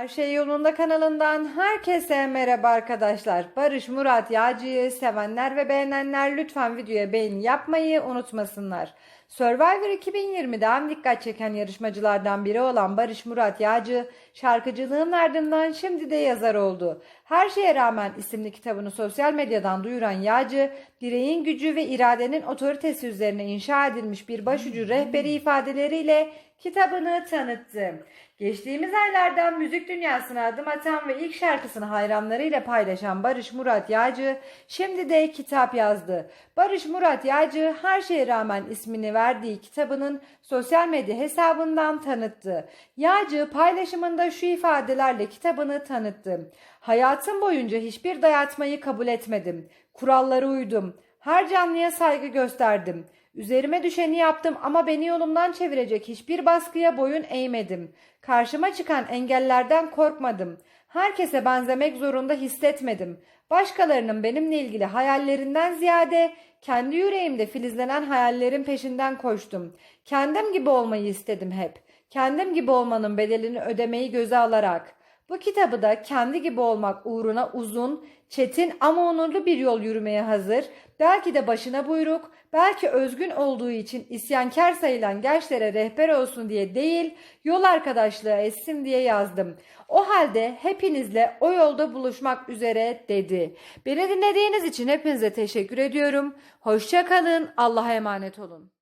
Her şey yolunda kanalından herkese merhaba arkadaşlar. Barış Murat Yağcı'yı sevenler ve beğenenler lütfen videoya beğeni yapmayı unutmasınlar. Survivor 2020'de en dikkat çeken yarışmacılardan biri olan Barış Murat Yağcı, şarkıcılığın ardından şimdi de yazar oldu. Her şeye rağmen isimli kitabını sosyal medyadan duyuran Yağcı, bireyin gücü ve iradenin otoritesi üzerine inşa edilmiş bir başucu rehberi ifadeleriyle kitabını tanıttı. Geçtiğimiz aylardan müzik dünyasına adım atan ve ilk şarkısını hayranlarıyla paylaşan Barış Murat Yağcı şimdi de kitap yazdı. Barış Murat Yağcı her şeye rağmen ismini verdiği kitabının sosyal medya hesabından tanıttı. Yağcı paylaşımında şu ifadelerle kitabını tanıttı. Hayatım boyunca hiçbir dayatmayı kabul etmedim. Kurallara uydum. Her canlıya saygı gösterdim. Üzerime düşeni yaptım ama beni yolumdan çevirecek hiçbir baskıya boyun eğmedim. Karşıma çıkan engellerden korkmadım. Herkese benzemek zorunda hissetmedim. Başkalarının benimle ilgili hayallerinden ziyade kendi yüreğimde filizlenen hayallerin peşinden koştum. Kendim gibi olmayı istedim hep. Kendim gibi olmanın bedelini ödemeyi göze alarak. Bu kitabı da kendi gibi olmak uğruna uzun, çetin ama onurlu bir yol yürümeye hazır, belki de başına buyruk, belki özgün olduğu için isyankar sayılan gençlere rehber olsun diye değil, yol arkadaşlığı etsin diye yazdım. O halde hepinizle o yolda buluşmak üzere dedi. Beni dinlediğiniz için hepinize teşekkür ediyorum. Hoşça kalın, Allah'a emanet olun.